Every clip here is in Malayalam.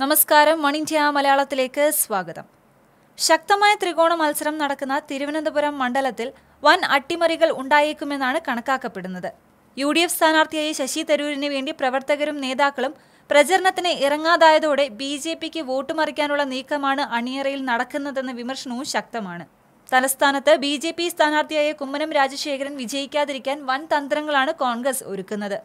നമസ്കാരം. വൺ ഇന്ത്യ മലയാളത്തിലേക്ക് സ്വാഗതം. ശക്തമായ ത്രികോണ മത്സരം നടക്കുന്ന തിരുവനന്തപുരം മണ്ഡലത്തിൽ വൻ അട്ടിമറികൾ ഉണ്ടായേക്കുമെന്നാണ് കണക്കാക്കപ്പെടുന്നത്. യു ഡി എഫ് സ്ഥാനാർത്ഥിയായ ശശി തരൂരിന് വേണ്ടി പ്രവർത്തകരും നേതാക്കളും പ്രചരണത്തിന് ഇറങ്ങാതായതോടെ ബി ജെ പിക്ക് വോട്ട് മറിക്കാനുള്ള നീക്കമാണ് അണിയറയിൽ നടക്കുന്നതെന്ന വിമർശനവും ശക്തമാണ്. തലസ്ഥാനത്ത് ബി ജെ പി സ്ഥാനാർത്ഥിയായ കുമ്മനം രാജശേഖരൻ വിജയിക്കാതിരിക്കാൻ വൻ തന്ത്രങ്ങളാണ് കോൺഗ്രസ് ഒരുക്കുന്നത്.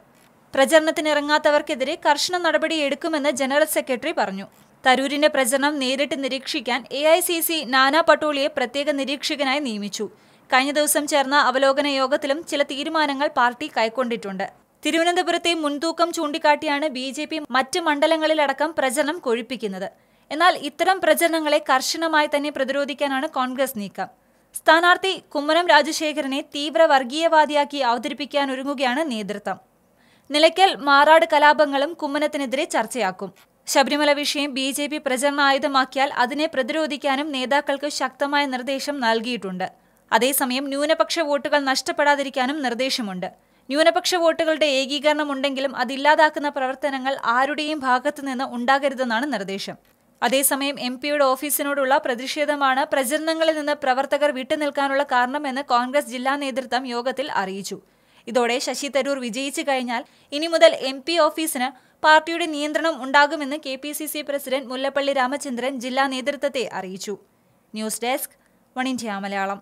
പ്രചരണത്തിനിറങ്ങാത്തവർക്കെതിരെ കർശന നടപടി എടുക്കുമെന്ന് ജനറൽ സെക്രട്ടറി പറഞ്ഞു. തരൂരിന്റെ പ്രചരണം നേരിട്ട് നിരീക്ഷിക്കാൻ A I C C Nana പട്ടോളിയെ പ്രത്യേക നിരീക്ഷകനായി നിയമിച്ചു. കഴിഞ്ഞ ദിവസം ചേർന്ന അവലോകന യോഗത്തിലും ചില തീരുമാനങ്ങൾ പാർട്ടി കൈക്കൊണ്ടിട്ടുണ്ട്. തിരുവനന്തപുരത്തെ മുൻതൂക്കം ചൂണ്ടിക്കാട്ടിയാണ് ബി ജെ പി മറ്റ് മണ്ഡലങ്ങളിലടക്കം പ്രചരണം കൊഴിപ്പിക്കുന്നത്. എന്നാൽ ഇത്തരം പ്രചരണങ്ങളെ കർശനമായി തന്നെ പ്രതിരോധിക്കാനാണ് കോൺഗ്രസ് നീക്കം. സ്ഥാനാർത്ഥി കുമ്മനം രാജശേഖരനെ തീവ്ര വർഗീയവാദിയാക്കി അവതരിപ്പിക്കാനൊരുങ്ങുകയാണ് നേതൃത്വം. നിലയ്ക്കൽ മാറാട് കലാപങ്ങളും കുമ്മനത്തിനെതിരെ ചർച്ചയാക്കും. ശബരിമല വിഷയം ബി ജെ പി പ്രചരണ ആയുധമാക്കിയാൽ അതിനെ പ്രതിരോധിക്കാനും നേതാക്കൾക്ക് ശക്തമായ നിർദ്ദേശം നൽകിയിട്ടുണ്ട്. അതേസമയം ന്യൂനപക്ഷ വോട്ടുകൾ നഷ്ടപ്പെടാതിരിക്കാനും നിർദ്ദേശമുണ്ട്. ന്യൂനപക്ഷ വോട്ടുകളുടെ ഏകീകരണം ഉണ്ടെങ്കിലും അതില്ലാതാക്കുന്ന പ്രവർത്തനങ്ങൾ ആരുടെയും ഭാഗത്തുനിന്ന് ഉണ്ടാകരുതെന്നാണ് നിർദ്ദേശം. അതേസമയം എം പിയുടെ ഓഫീസിനോടുള്ള പ്രതിഷേധമാണ് പ്രചരണങ്ങളിൽ നിന്ന് പ്രവർത്തകർ വിട്ടുനിൽക്കാനുള്ള കാരണമെന്ന് കോൺഗ്രസ് ജില്ലാ നേതൃത്വം യോഗത്തിൽ അറിയിച്ചു. ഇതോടെ ശശി തരൂർ വിജയിച്ചു കഴിഞ്ഞാൽ ഇനി മുതൽ എം പി ഓഫീസിന് പാർട്ടിയുടെ നിയന്ത്രണം ഉണ്ടാകുമെന്ന് K P C C president Mullappally Ramachandran ജില്ലാ നേതൃത്വത്തെ അറിയിച്ചു. News desk one India Malayalam.